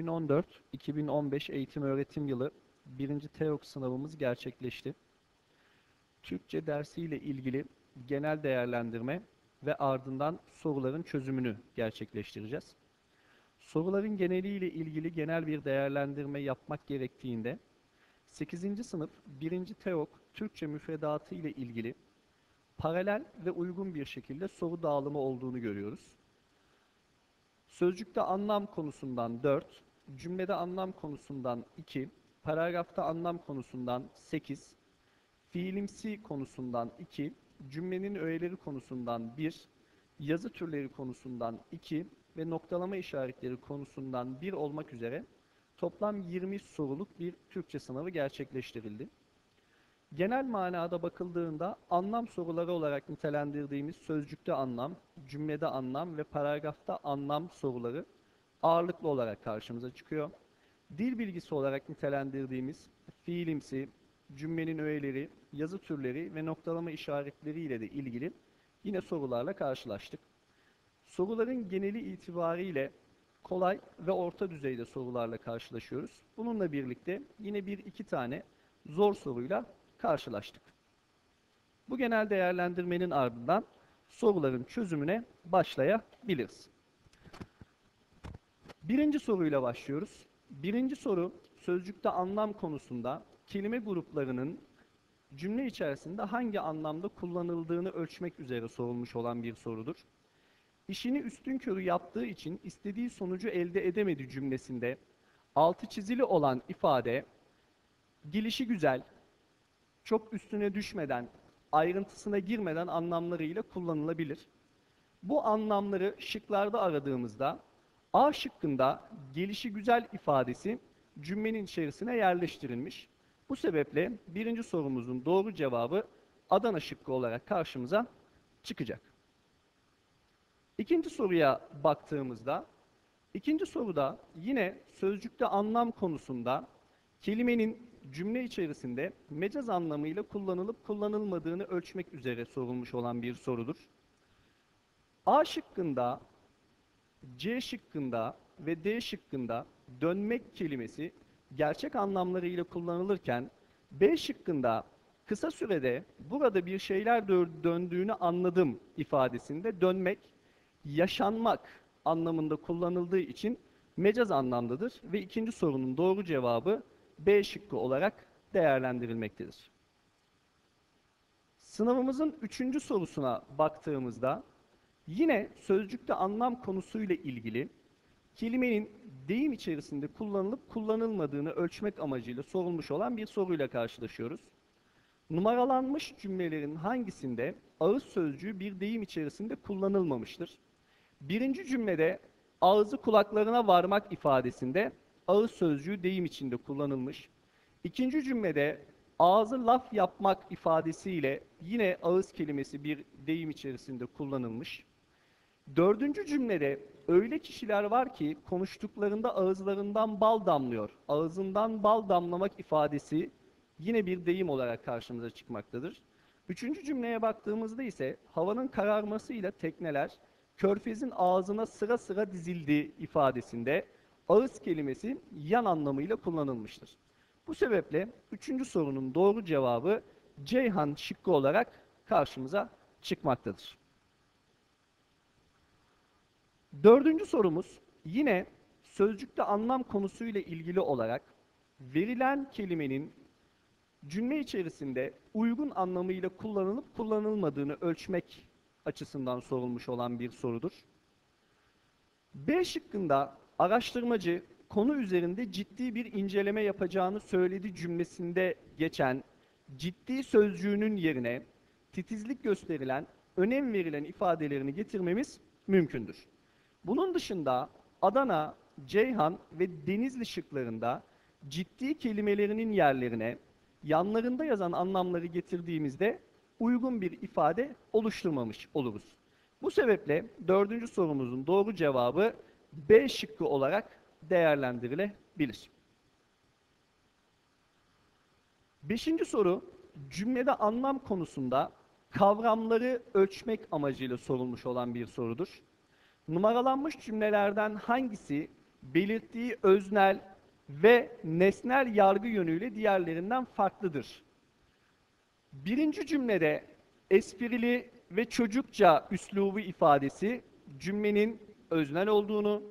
2014-2015 eğitim öğretim yılı birinci TEOK sınavımız gerçekleşti. Türkçe dersiyle ilgili genel değerlendirme ve ardından soruların çözümünü gerçekleştireceğiz. Soruların geneliyle ilgili genel bir değerlendirme yapmak gerektiğinde 8. sınıf 1. TEOK Türkçe müfredatı ile ilgili paralel ve uygun bir şekilde soru dağılımı olduğunu görüyoruz. Sözcükte anlam konusundan 4, cümlede anlam konusundan 2, paragrafta anlam konusundan 8, fiilimsi konusundan 2, cümlenin öğeleri konusundan 1, yazı türleri konusundan 2 ve noktalama işaretleri konusundan 1 olmak üzere toplam 20 soruluk bir Türkçe sınavı gerçekleştirildi. Genel manada bakıldığında anlam soruları olarak nitelendirdiğimiz sözcükte anlam, cümlede anlam ve paragrafta anlam soruları ağırlıklı olarak karşımıza çıkıyor. Dil bilgisi olarak nitelendirdiğimiz fiilimsi, cümlenin öğeleri, yazı türleri ve noktalama işaretleri ile de ilgili yine sorularla karşılaştık. Soruların geneli itibariyle kolay ve orta düzeyde sorularla karşılaşıyoruz. Bununla birlikte yine bir iki tane zor soruyla karşılaştık. Bu genel değerlendirmenin ardından soruların çözümüne başlayabiliriz. Birinci soruyla başlıyoruz. Birinci soru sözcükte anlam konusunda kelime gruplarının cümle içerisinde hangi anlamda kullanıldığını ölçmek üzere sorulmuş olan bir sorudur. İşini üstün körü yaptığı için istediği sonucu elde edemedi cümlesinde altı çizili olan ifade gelişi güzel, çok üstüne düşmeden, ayrıntısına girmeden anlamlarıyla kullanılabilir. Bu anlamları şıklarda aradığımızda A şıkkında gelişi güzel ifadesi cümlenin içerisine yerleştirilmiş. Bu sebeple birinci sorumuzun doğru cevabı Adana şıkkı olarak karşımıza çıkacak. İkinci soruya baktığımızda, ikinci soruda yine sözcükte anlam konusunda kelimenin cümle içerisinde mecaz anlamıyla kullanılıp kullanılmadığını ölçmek üzere sorulmuş olan bir sorudur. A şıkkında, C şıkkında ve D şıkkında dönmek kelimesi gerçek anlamlarıyla kullanılırken B şıkkında kısa sürede burada bir şeyler döndüğünü anladım ifadesinde dönmek, yaşanmak anlamında kullanıldığı için mecaz anlamdadır ve ikinci sorunun doğru cevabı B şıkkı olarak değerlendirilmektedir. Sınavımızın üçüncü sorusuna baktığımızda yine sözcükte anlam konusuyla ilgili kelimenin deyim içerisinde kullanılıp kullanılmadığını ölçmek amacıyla sorulmuş olan bir soruyla karşılaşıyoruz. Numaralanmış cümlelerin hangisinde ağız sözcüğü bir deyim içerisinde kullanılmamıştır? Birinci cümlede ağzı kulaklarına varmak ifadesinde ağız sözcüğü deyim içinde kullanılmış. İkinci cümlede ağzı laf yapmak ifadesiyle yine ağız kelimesi bir deyim içerisinde kullanılmış. Dördüncü cümlede öyle kişiler var ki konuştuklarında ağızlarından bal damlıyor. Ağzından bal damlamak ifadesi yine bir deyim olarak karşımıza çıkmaktadır. Üçüncü cümleye baktığımızda ise havanın kararmasıyla tekneler körfezin ağzına sıra sıra dizildi ifadesinde ağız kelimesi yan anlamıyla kullanılmıştır. Bu sebeple üçüncü sorunun doğru cevabı Ceyhan şıkkı olarak karşımıza çıkmaktadır. Dördüncü sorumuz yine sözcükte anlam konusuyla ilgili olarak verilen kelimenin cümle içerisinde uygun anlamıyla kullanılıp kullanılmadığını ölçmek açısından sorulmuş olan bir sorudur. B şıkkında araştırmacı konu üzerinde ciddi bir inceleme yapacağını söyledi cümlesinde geçen ciddi sözcüğünün yerine titizlik gösterilen, önem verilen ifadelerini getirmemiz mümkündür. Bunun dışında Adana, Ceyhan ve Denizli şıklarında ciddi kelimelerinin yerlerine yanlarında yazan anlamları getirdiğimizde uygun bir ifade oluşturmamış oluruz. Bu sebeple dördüncü sorumuzun doğru cevabı B şıkkı olarak değerlendirilebilir. Beşinci soru cümlede anlam konusunda kavramları ölçmek amacıyla sorulmuş olan bir sorudur. Numaralanmış cümlelerden hangisi belirttiği öznel ve nesnel yargı yönüyle diğerlerinden farklıdır. Birinci cümlede esprili ve çocukça üslubu ifadesi cümlenin öznel olduğunu,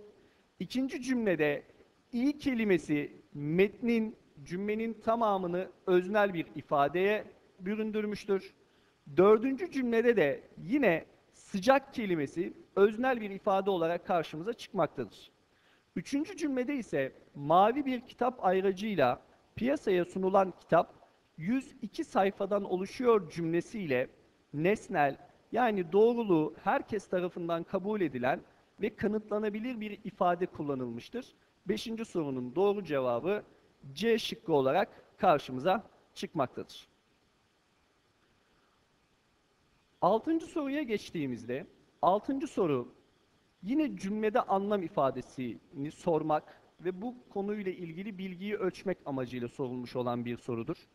ikinci cümlede iyi kelimesi metnin cümlenin tamamını öznel bir ifadeye büründürmüştür. Dördüncü cümlede de yine sıcak kelimesi öznel bir ifade olarak karşımıza çıkmaktadır. Üçüncü cümlede ise mavi bir kitap ayracıyla piyasaya sunulan kitap 102 sayfadan oluşuyor cümlesiyle nesnel yani doğruluğu herkes tarafından kabul edilen ve kanıtlanabilir bir ifade kullanılmıştır. Beşinci sorunun doğru cevabı C şıkkı olarak karşımıza çıkmaktadır. Altıncı soruya geçtiğimizde, altıncı soru yine cümlede anlam ifadesini sormak ve bu konuyla ilgili bilgiyi ölçmek amacıyla sorulmuş olan bir sorudur.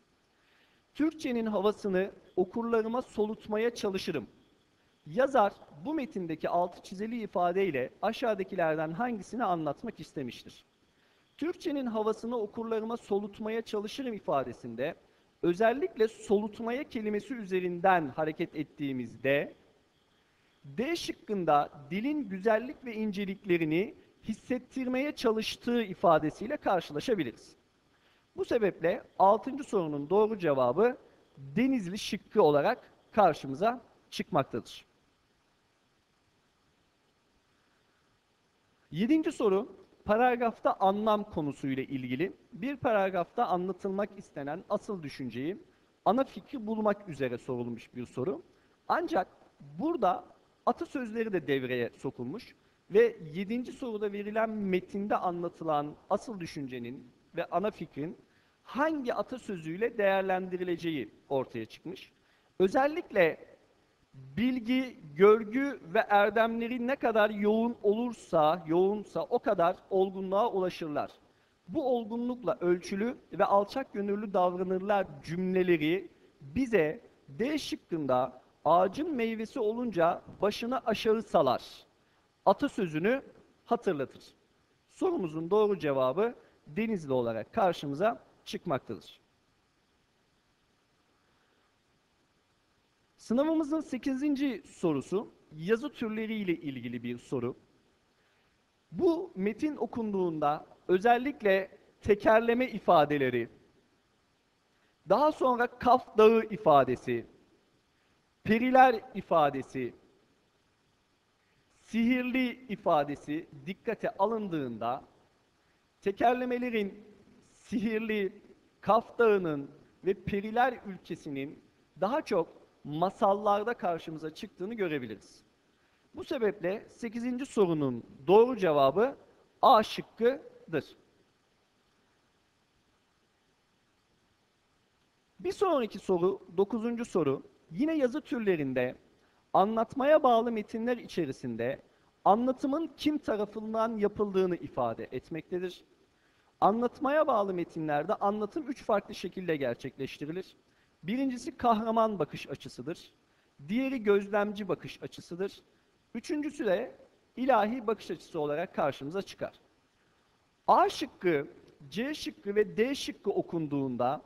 Türkçenin havasını okurlarıma solutmaya çalışırım. Yazar bu metindeki altı çizili ifadeyle aşağıdakilerden hangisini anlatmak istemiştir? Türkçenin havasını okurlarıma solutmaya çalışırım ifadesinde özellikle solutmaya kelimesi üzerinden hareket ettiğimizde D şıkkında dilin güzellik ve inceliklerini hissettirmeye çalıştığı ifadesiyle karşılaşabiliriz. Bu sebeple 6. sorunun doğru cevabı Denizli şıkkı olarak karşımıza çıkmaktadır. Yedinci soru paragrafta anlam konusuyla ilgili bir paragrafta anlatılmak istenen asıl düşünceyi ana fikri bulmak üzere sorulmuş bir soru. Ancak burada atasözleri de devreye sokulmuş ve yedinci soruda verilen metinde anlatılan asıl düşüncenin ve ana fikrin hangi atasözüyle değerlendirileceği ortaya çıkmış. Özellikle bilgi, görgü ve erdemleri ne kadar yoğun olursa, yoğunsa o kadar olgunluğa ulaşırlar. Bu olgunlukla ölçülü ve alçak gönüllü davranırlar cümleleri bize D şıkkında ağacın meyvesi olunca başını aşağı salar. Atasözünü hatırlatır. Sorumuzun doğru cevabı Denizli olarak karşımıza çıkmaktadır. Sınavımızın 8. sorusu yazı türleriyle ilgili bir soru. Bu metin okunduğunda özellikle tekerleme ifadeleri, daha sonra kaf dağı ifadesi, periler ifadesi, sihirli ifadesi dikkate alındığında tekerlemelerin sihirli, kaf dağının ve periler ülkesinin daha çok masallarda karşımıza çıktığını görebiliriz. Bu sebeple 8. sorunun doğru cevabı A şıkkıdır. Bir sonraki soru, 9. soru, yine yazı türlerinde anlatmaya bağlı metinler içerisinde anlatımın kim tarafından yapıldığını ifade etmektedir. Anlatmaya bağlı metinlerde anlatım üç farklı şekilde gerçekleştirilir. Birincisi kahraman bakış açısıdır. Diğeri gözlemci bakış açısıdır. Üçüncüsü de ilahi bakış açısı olarak karşımıza çıkar. A şıkkı, C şıkkı ve D şıkkı okunduğunda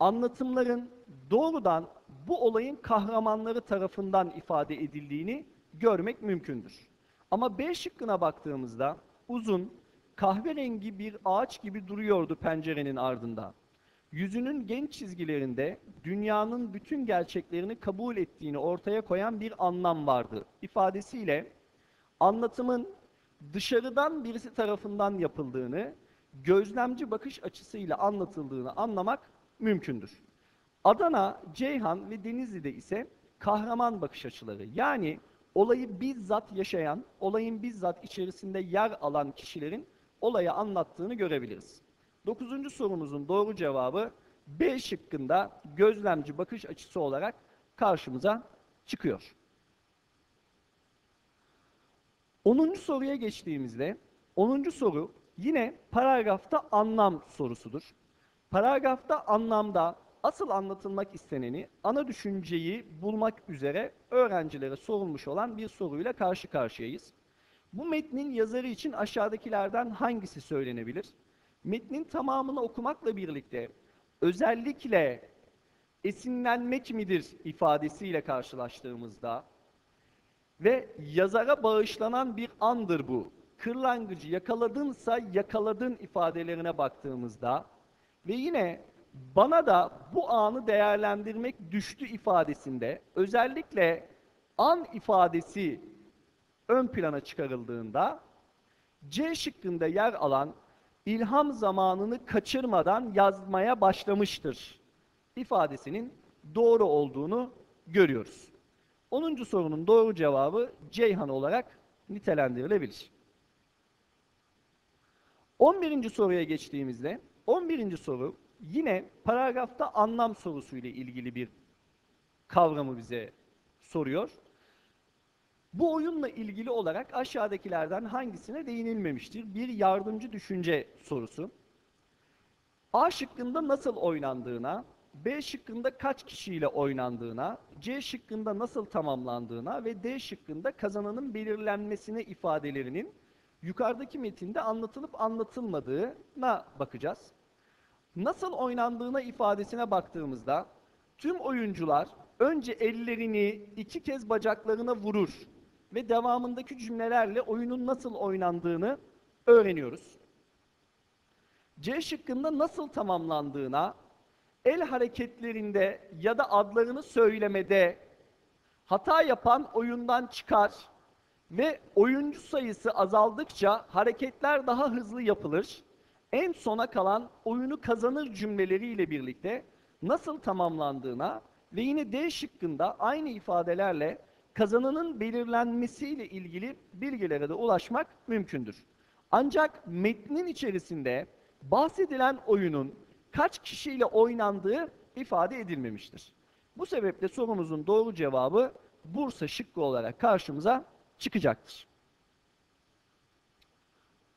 anlatımların doğrudan bu olayın kahramanları tarafından ifade edildiğini görmek mümkündür. Ama B şıkkına baktığımızda uzun, kahverengi bir ağaç gibi duruyordu pencerenin ardında yüzünün genç çizgilerinde dünyanın bütün gerçeklerini kabul ettiğini ortaya koyan bir anlam vardı. İfadesiyle anlatımın dışarıdan birisi tarafından yapıldığını, gözlemci bakış açısıyla anlatıldığını anlamak mümkündür. Adana, Ceyhan ve Denizli'de ise kahraman bakış açıları yani olayı bizzat yaşayan, olayın bizzat içerisinde yer alan kişilerin olayı anlattığını görebiliriz. Dokuzuncu sorumuzun doğru cevabı B şıkkında gözlemci bakış açısı olarak karşımıza çıkıyor. Onuncu soruya geçtiğimizde, onuncu soru yine paragrafta anlam sorusudur. Paragrafta anlamda asıl anlatılmak isteneni, ana düşünceyi bulmak üzere öğrencilere sorulmuş olan bir soruyla karşı karşıyayız. Bu metnin yazarı için aşağıdakilerden hangisi söylenebilir? Metnin tamamını okumakla birlikte özellikle esinlenmek midir ifadesiyle karşılaştığımızda ve yazara bağışlanan bir andır bu. Kırlangıcı yakaladınsa yakaladın ifadelerine baktığımızda ve yine bana da bu anı değerlendirmek düştü ifadesinde özellikle an ifadesi ön plana çıkarıldığında C şıkkında yer alan ilham zamanını kaçırmadan yazmaya başlamıştır ifadesinin doğru olduğunu görüyoruz. 10. sorunun doğru cevabı Ceyhan olarak nitelendirilebilir. 11. soruya geçtiğimizde 11. soru yine paragrafta anlam sorusu ile ilgili bir kavramı bize soruyor. Bu oyunla ilgili olarak aşağıdakilerden hangisine değinilmemiştir? Bir yardımcı düşünce sorusu. A şıkkında nasıl oynandığına, B şıkkında kaç kişiyle oynandığına, C şıkkında nasıl tamamlandığına ve D şıkkında kazananın belirlenmesine ifadelerinin yukarıdaki metinde anlatılıp anlatılmadığına bakacağız. Nasıl oynandığına ifadesine baktığımızda tüm oyuncular önce ellerini iki kez bacaklarına vurur ve devamındaki cümlelerle oyunun nasıl oynandığını öğreniyoruz. C şıkkında nasıl tamamlandığına, el hareketlerinde ya da adlarını söylemede hata yapan oyundan çıkar ve oyuncu sayısı azaldıkça hareketler daha hızlı yapılır. En sona kalan oyunu kazanır cümleleriyle birlikte nasıl tamamlandığına ve yine D şıkkında aynı ifadelerle kazananın belirlenmesiyle ilgili bilgilere de ulaşmak mümkündür. Ancak metnin içerisinde bahsedilen oyunun kaç kişiyle oynandığı ifade edilmemiştir. Bu sebeple sorumuzun doğru cevabı Bursa şıkkı olarak karşımıza çıkacaktır.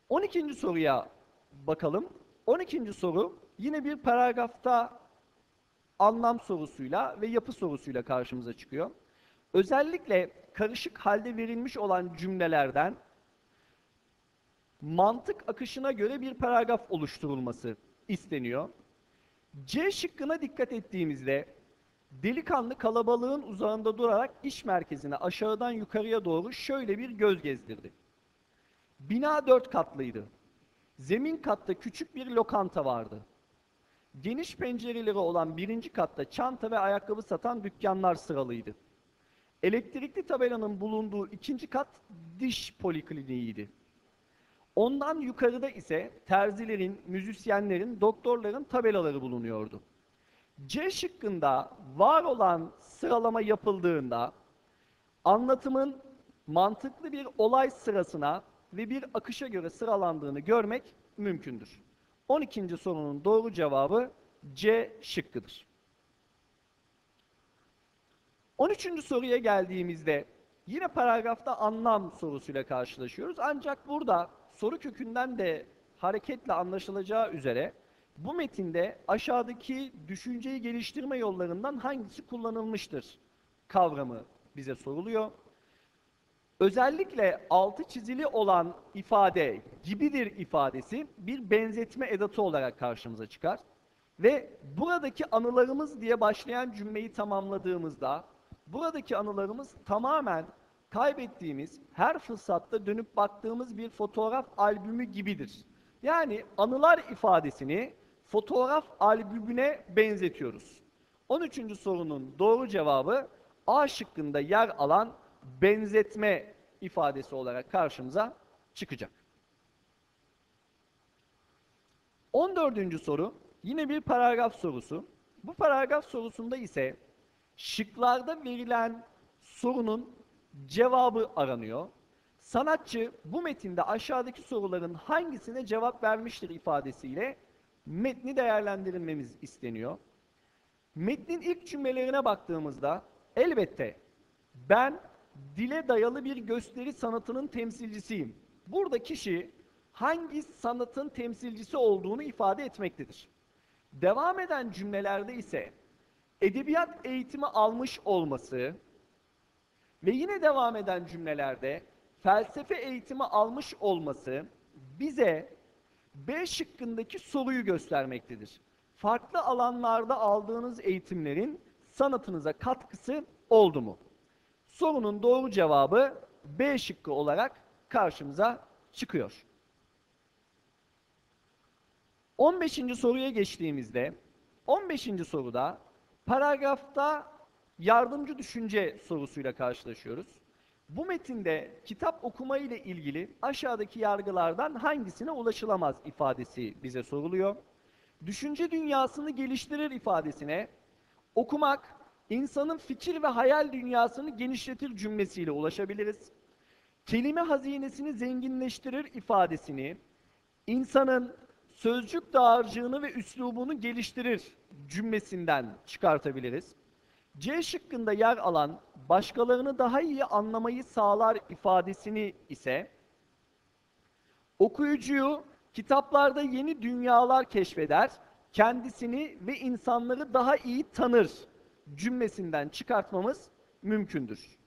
12. soruya bakalım. 12. soru yine bir paragrafta anlam sorusuyla ve yapı sorusuyla karşımıza çıkıyor. Özellikle karışık halde verilmiş olan cümlelerden mantık akışına göre bir paragraf oluşturulması isteniyor. C şıkkına dikkat ettiğimizde delikanlı kalabalığın uzağında durarak iş merkezine aşağıdan yukarıya doğru şöyle bir göz gezdirdi. Bina dört katlıydı. Zemin katta küçük bir lokanta vardı. Geniş pencereleri olan birinci katta çanta ve ayakkabı satan dükkanlar sıralıydı. Elektrikli tabelanın bulunduğu ikinci kat diş polikliniğiydi. Ondan yukarıda ise terzilerin, müzisyenlerin, doktorların tabelaları bulunuyordu. C şıkkında var olan sıralama yapıldığında anlatımın mantıklı bir olay sırasına ve bir akışa göre sıralandığını görmek mümkündür. 12. sorunun doğru cevabı C şıkkıdır. 13. soruya geldiğimizde yine paragrafta anlam sorusuyla karşılaşıyoruz. Ancak burada soru kökünden de hareketle anlaşılacağı üzere bu metinde aşağıdaki düşünceyi geliştirme yollarından hangisi kullanılmıştır kavramı bize soruluyor. Özellikle altı çizili olan ifade gibidir ifadesi bir benzetme edatı olarak karşımıza çıkar. Ve buradaki anılarımız diye başlayan cümleyi tamamladığımızda buradaki anılarımız tamamen kaybettiğimiz her fırsatta dönüp baktığımız bir fotoğraf albümü gibidir. Yani anılar ifadesini fotoğraf albümüne benzetiyoruz. 13. sorunun doğru cevabı A şıkkında yer alan benzetme ifadesi olarak karşımıza çıkacak. 14. soru yine bir paragraf sorusu. Bu paragraf sorusunda ise şıklarda verilen sorunun cevabı aranıyor. Sanatçı bu metinde aşağıdaki soruların hangisine cevap vermiştir ifadesiyle metni değerlendirilmemiz isteniyor. Metnin ilk cümlelerine baktığımızda elbette ben dile dayalı bir gösteri sanatının temsilcisiyim. Burada kişi hangi sanatın temsilcisi olduğunu ifade etmektedir. Devam eden cümlelerde ise edebiyat eğitimi almış olması ve yine devam eden cümlelerde felsefe eğitimi almış olması bize B şıkkındaki soruyu göstermektedir. Farklı alanlarda aldığınız eğitimlerin sanatınıza katkısı oldu mu? Sorunun doğru cevabı B şıkkı olarak karşımıza çıkıyor. 15. soruya geçtiğimizde 15. soruda paragrafta yardımcı düşünce sorusuyla karşılaşıyoruz. Bu metinde kitap okuma ile ilgili aşağıdaki yargılardan hangisine ulaşılamaz ifadesi bize soruluyor. Düşünce dünyasını geliştirir ifadesine okumak insanın fikir ve hayal dünyasını genişletir cümlesiyle ulaşabiliriz. Kelime hazinesini zenginleştirir ifadesini insanın sözcük dağarcığını ve üslubunu geliştirir cümlesinden çıkartabiliriz. C şıkkında yer alan başkalarını daha iyi anlamayı sağlar ifadesini ise okuyucuyu kitaplarda yeni dünyalar keşfeder, kendisini ve insanları daha iyi tanır cümlesinden çıkartmamız mümkündür.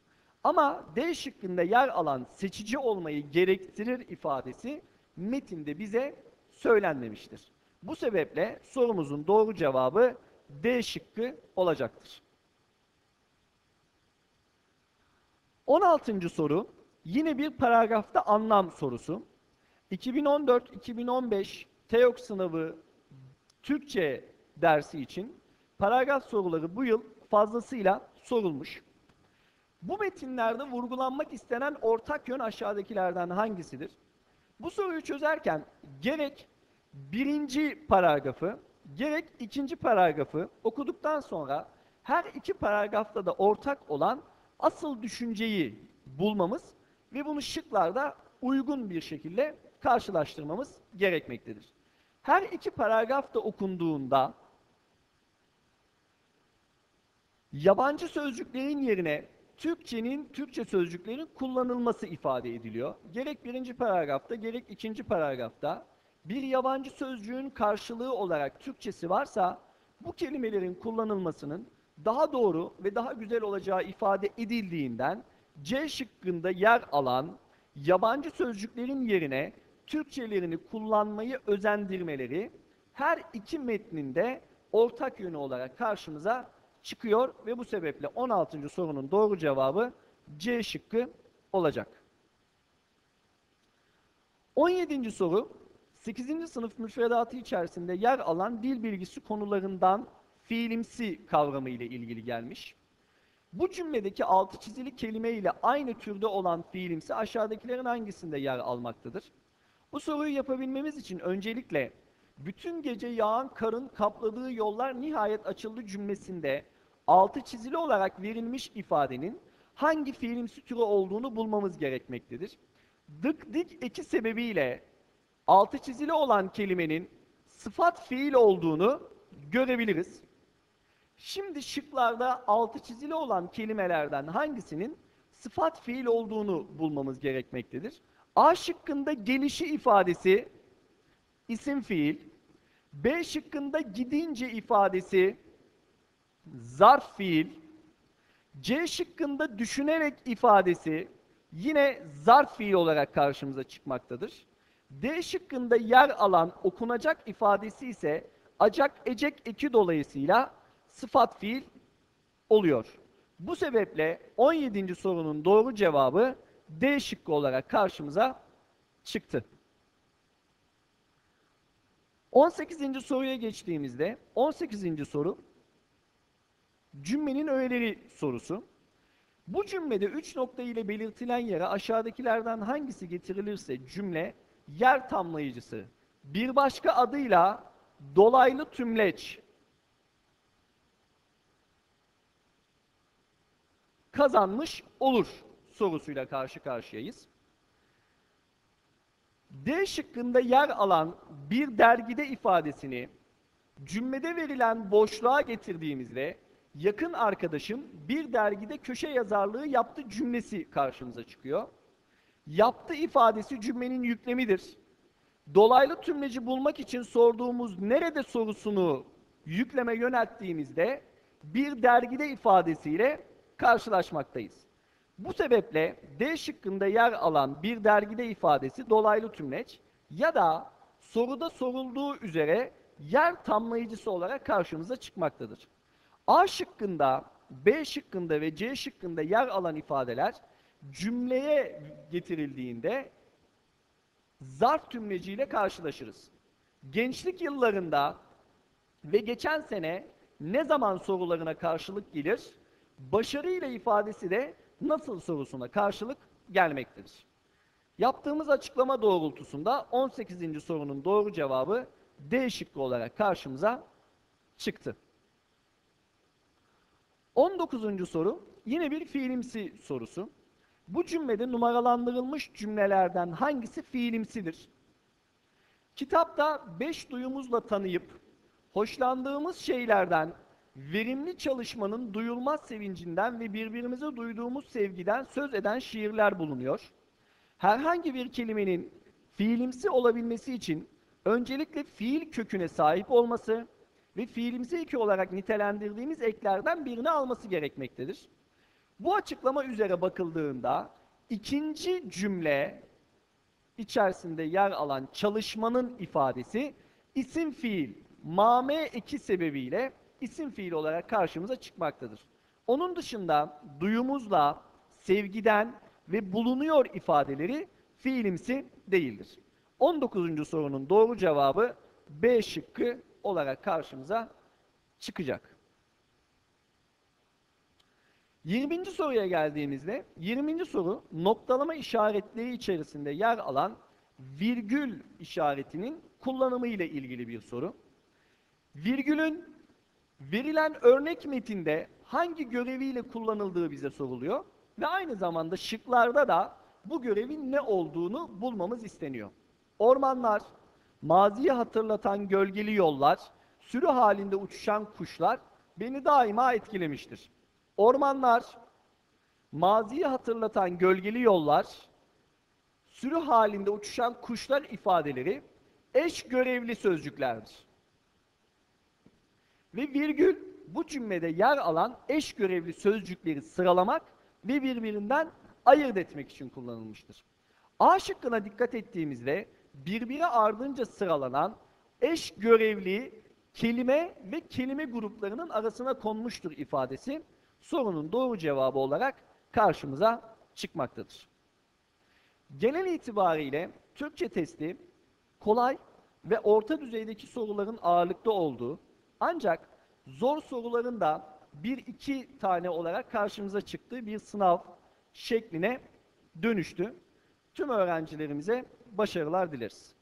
Ama D şıkkında yer alan seçici olmayı gerektirir ifadesi metinde bize söylenmemiştir. Bu sebeple sorumuzun doğru cevabı D şıkkı olacaktır. 16. soru yine bir paragrafta anlam sorusu. 2014-2015 TEOK sınavı Türkçe dersi için paragraf soruları bu yıl fazlasıyla sorulmuş. Bu metinlerde vurgulanmak istenen ortak yön aşağıdakilerden hangisidir? Bu soruyu çözerken gerek birinci paragrafı, gerek ikinci paragrafı okuduktan sonra her iki paragrafta da ortak olan asıl düşünceyi bulmamız ve bunu şıklarda uygun bir şekilde karşılaştırmamız gerekmektedir. Her iki paragraf da okunduğunda yabancı sözcüklerin yerine Türkçenin, Türkçe sözcüklerin kullanılması ifade ediliyor. Gerek birinci paragrafta, gerek ikinci paragrafta bir yabancı sözcüğün karşılığı olarak Türkçesi varsa bu kelimelerin kullanılmasının daha doğru ve daha güzel olacağı ifade edildiğinden C şıkkında yer alan yabancı sözcüklerin yerine Türkçelerini kullanmayı özendirmeleri her iki metninde ortak yönü olarak karşımıza çıkıyor ve bu sebeple 16. sorunun doğru cevabı C şıkkı olacak. 17. soru 8. sınıf müfredatı içerisinde yer alan dil bilgisi konularından fiilimsi kavramı ile ilgili gelmiş. Bu cümledeki altı çizili kelime ile aynı türde olan fiilimsi aşağıdakilerin hangisinde yer almaktadır? Bu soruyu yapabilmemiz için öncelikle bütün gece yağan karın kapladığı yollar nihayet açıldı cümlesinde altı çizili olarak verilmiş ifadenin hangi fiilimsi türü olduğunu bulmamız gerekmektedir. Dık dik eki sebebiyle altı çizili olan kelimenin sıfat fiil olduğunu görebiliriz. Şimdi şıklarda altı çizili olan kelimelerden hangisinin sıfat fiil olduğunu bulmamız gerekmektedir. A şıkkında gelişi ifadesi isim fiil, B şıkkında gidince ifadesi zarf fiil, C şıkkında düşünerek ifadesi yine zarf fiil olarak karşımıza çıkmaktadır. D şıkkında yer alan okunacak ifadesi ise acak ecek eki dolayısıyla sıfat fiil oluyor. Bu sebeple 17. sorunun doğru cevabı D şıkkı olarak karşımıza çıktı. 18. soruya geçtiğimizde 18. soru cümlenin öğeleri sorusu. Bu cümlede 3 nokta ile belirtilen yere aşağıdakilerden hangisi getirilirse cümle yer tamlayıcısı bir başka adıyla dolaylı tümleç kazanmış olur sorusuyla karşı karşıyayız. D şıkkında yer alan bir dergide ifadesini cümlede verilen boşluğa getirdiğimizde yakın arkadaşım bir dergide köşe yazarlığı yaptı cümlesi karşımıza çıkıyor. Yaptı ifadesi cümlenin yüklemidir. Dolaylı tümleci bulmak için sorduğumuz nerede sorusunu yükleme yönelttiğimizde bir dergide ifadesiyle karşılaşmaktayız. Bu sebeple D şıkkında yer alan bir dergide ifadesi dolaylı tümleç ya da soruda sorulduğu üzere yer tamlayıcısı olarak karşımıza çıkmaktadır. A şıkkında, B şıkkında ve C şıkkında yer alan ifadeler cümleye getirildiğinde zarf tümleciyle karşılaşırız. Gençlik yıllarında ve geçen sene ne zaman sorularına karşılık gelir? Başarıyla ifadesi de nasıl sorusuna karşılık gelmektedir. Yaptığımız açıklama doğrultusunda 18. sorunun doğru cevabı D şıkkı olarak karşımıza çıktı. 19. soru yine bir fiilimsi sorusu. Bu cümlede numaralandırılmış cümlelerden hangisi fiilimsidir? Kitapta beş duyumuzla tanıyıp hoşlandığımız şeylerden, verimli çalışmanın duyulmaz sevincinden ve birbirimize duyduğumuz sevgiden söz eden şiirler bulunuyor. Herhangi bir kelimenin fiilimsi olabilmesi için öncelikle fiil köküne sahip olması ve fiilimsi eki olarak nitelendirdiğimiz eklerden birini alması gerekmektedir. Bu açıklama üzere bakıldığında ikinci cümle içerisinde yer alan çalışmanın ifadesi isim fiil mame eki sebebiyle isim fiil olarak karşımıza çıkmaktadır. Onun dışında duyumuzla, sevgiden ve bulunuyor ifadeleri fiilimsi değildir. 19. sorunun doğru cevabı B şıkkı olarak karşımıza çıkacak. 20. soruya geldiğimizde 20. soru noktalama işaretleri içerisinde yer alan virgül işaretinin kullanımı ile ilgili bir soru. Virgülün verilen örnek metinde hangi göreviyle kullanıldığı bize soruluyor ve aynı zamanda şıklarda da bu görevin ne olduğunu bulmamız isteniyor. Ormanlar, maziyi hatırlatan gölgeli yollar, sürü halinde uçuşan kuşlar beni daima etkilemiştir. Ormanlar, maziyi hatırlatan gölgeli yollar, sürü halinde uçuşan kuşlar ifadeleri eş görevli sözcüklerdir. Ve virgül bu cümlede yer alan eş görevli sözcükleri sıralamak ve birbirinden ayırt etmek için kullanılmıştır. A şıkkına dikkat ettiğimizde birbiri ardınca sıralanan eş görevli kelime ve kelime gruplarının arasına konmuştur ifadesi sorunun doğru cevabı olarak karşımıza çıkmaktadır. Genel itibariyle Türkçe testi kolay ve orta düzeydeki soruların ağırlıkta olduğu ancak zor soruların da bir iki tane olarak karşımıza çıktığı bir sınav şekline dönüştü. Tüm öğrencilerimize başarılar dileriz.